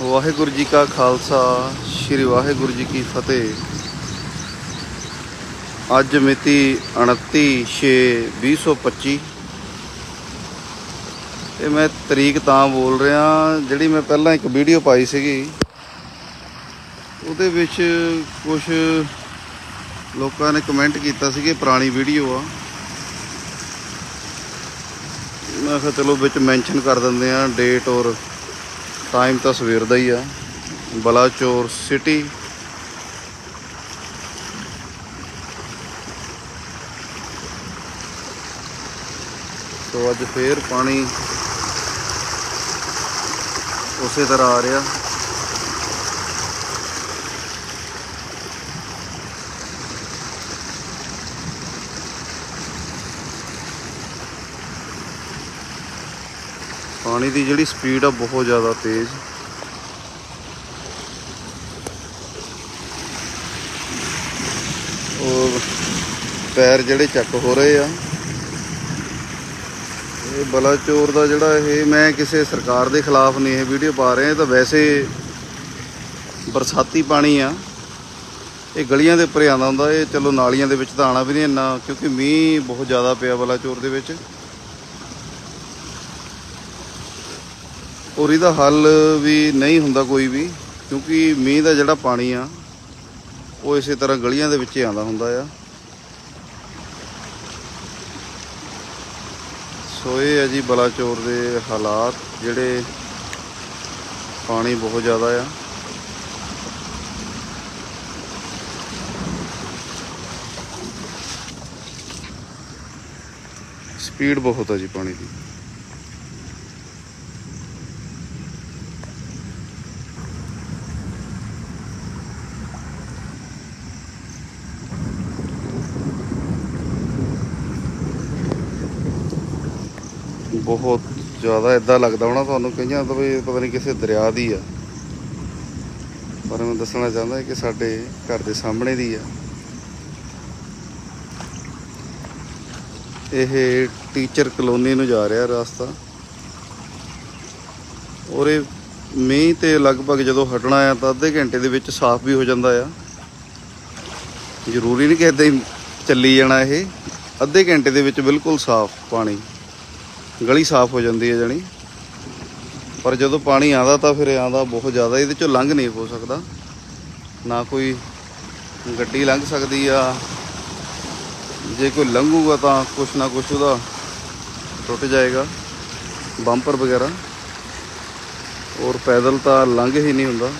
ਵਾਹਿਗੁਰੂ ਜੀ ਕਾ ਖਾਲਸਾ, ਸ੍ਰੀ ਵਾਹਿਗੁਰੂ ਜੀ ਕੀ ਫਤਿਹ। ਅੱਜ ਮਿਤੀ 29 6 2025 ਇਹ ਮੈਂ ਤਰੀਕ ਤਾਂ ਬੋਲ ਰਿਹਾ, ਜਿਹੜੀ ਮੈਂ ਪਹਿਲਾਂ ਇੱਕ ਵੀਡੀਓ ਪਾਈ ਸੀਗੀ, ਉਹਦੇ ਵਿੱਚ ਕੁਝ ਲੋਕਾਂ ਨੇ ਕਮੈਂਟ ਕੀਤਾ ਸੀ ਕਿ ਪੁਰਾਣੀ ਵੀਡੀਓ ਆ। ਮੈਂ ਕਿਹਾ ਚਲੋ ਵਿੱਚ ਮੈਂਸ਼ਨ ਕਰ ਦਿੰਦੇ ਆ ਡੇਟ ਔਰ ਟਾਈਮ ਤਾਂ ਸਵੇਰ ਦਾ ਹੀ ਆ। ਬਲਾਚੌਰ ਸਿਟੀ ਸੋ ਅੱਜ ਫੇਰ ਪਾਣੀ ਉਸੇ ਤਰ੍ਹਾਂ ਆ ਰਿਹਾ। ਪਾਣੀ ਦੀ ਜਿਹੜੀ ਸਪੀਡ ਆ ਬਹੁਤ ਜ਼ਿਆਦਾ ਤੇਜ਼। ਔਰ ਪੈਰ ਜਿਹੜੇ ਚੱਕ ਹੋ ਰਹੇ ਆ, ਇਹ ਬਲਾਚੋਰ ਦਾ ਜਿਹੜਾ ਇਹ ਮੈਂ ਕਿਸੇ ਸਰਕਾਰ ਦੇ ਖਿਲਾਫ ਨਹੀਂ ਇਹ ਵੀਡੀਓ ਪਾ ਰਿਹਾ, ਇਹ ਤਾਂ ਵੈਸੇ ਬਰਸਾਤੀ ਪਾਣੀ ਆ। ਇਹ ਗਲੀਆਂ ਦੇ ਉੱਪਰ ਆਉਂਦਾ ਹੁੰਦਾ, ਇਹ ਚਲੋ ਨਾਲੀਆਂ ਦੇ ਵਿੱਚ ਤਾਂ ਆਣਾ ਵੀ ਨਹੀਂ ਇੰਨਾ, ਕਿਉਂਕਿ ਮੀਂਹ ਬਹੁਤ ਜ਼ਿਆਦਾ ਪਿਆ ਬਲਾਚੋਰ ਦੇ ਵਿੱਚ। ਔਰ ਇਹਦਾ ਹੱਲ ਵੀ ਨਹੀਂ ਹੁੰਦਾ ਕੋਈ ਵੀ, ਕਿਉਂਕਿ ਮੀਂਹ ਦਾ ਜਿਹੜਾ ਪਾਣੀ ਆ, ਉਹ ਇਸੇ ਤਰ੍ਹਾਂ ਗਲੀਆਂ ਦੇ ਵਿੱਚ ਹੀ ਆਉਂਦਾ ਹੁੰਦਾ ਆ। ਸੋ ਇਹ ਹੈ ਜੀ ਬਲਾਚੌਰ ਦੇ ਹਾਲਾਤ, ਜਿਹੜੇ ਪਾਣੀ ਬਹੁਤ ਜ਼ਿਆਦਾ ਆ। ਸਪੀਡ ਬਹੁਤ ਆ ਜੀ ਪਾਣੀ ਦੀ। ਬਹੁਤ ਜ਼ਿਆਦਾ ਇਦਾਂ ਲੱਗਦਾ ਹੋਣਾ ਤੁਹਾਨੂੰ, ਕਈਆਂ ਤਾਂ ਵੀ ਪਤਾ ਨਹੀਂ ਕਿਸੇ ਦਰਿਆ ਦੀ ਆ। ਪਰ ਮੈਂ ਦੱਸਣਾ ਚਾਹੁੰਦਾ ਕਿ ਸਾਡੇ ਘਰ ਦੇ ਸਾਹਮਣੇ ਦੀ ਆ। ਇਹ ਟੀਚਰ ਕਲੋਨੀ ਨੂੰ ਜਾ ਰਿਹਾ ਰਸਤਾ। ਔਰ ਇਹ ਮੀਂਹ ਤੇ ਲਗਭਗ ਜਦੋਂ ਹਟਣਾ ਆ ਤਾਂ ਅੱਧੇ ਘੰਟੇ ਦੇ ਵਿੱਚ ਸਾਫ਼ ਵੀ ਹੋ ਜਾਂਦਾ ਆ। ਜ਼ਰੂਰੀ ਨਹੀਂ ਕਿ ਏਦਾਂ ਹੀ ਚੱਲੀ ਜਾਣਾ ਇਹ। ਅੱਧੇ ਘੰਟੇ ਦੇ ਵਿੱਚ ਬਿਲਕੁਲ ਸਾਫ਼ ਪਾਣੀ। ਗਲੀ ਸਾਫ਼ ਹੋ ਜਾਂਦੀ ਹੈ ਜਣੀ। ਪਰ ਜਦੋਂ ਪਾਣੀ ਆਉਂਦਾ ਤਾਂ ਫਿਰ ਆਉਂਦਾ ਬਹੁਤ ਜ਼ਿਆਦਾ, ਇਹਦੇ ਚੋਂ ਲੰਘ ਨਹੀਂ ਹੋ ਸਕਦਾ। ਨਾ ਕੋਈ ਗੱਡੀ ਲੰਘ ਸਕਦੀ ਆ। ਜੇ ਕੋਈ ਲੰਘੂਗਾ ਤਾਂ ਕੁਛ ਨਾ ਕੁਛ ਉਹਦਾ ਟੁੱਟ ਜਾਏਗਾ, ਬੰਪਰ ਵਗੈਰਾ। ਔਰ ਪੈਦਲ ਤਾਂ ਲੰਘ ਹੀ ਨਹੀਂ ਹੁੰਦਾ।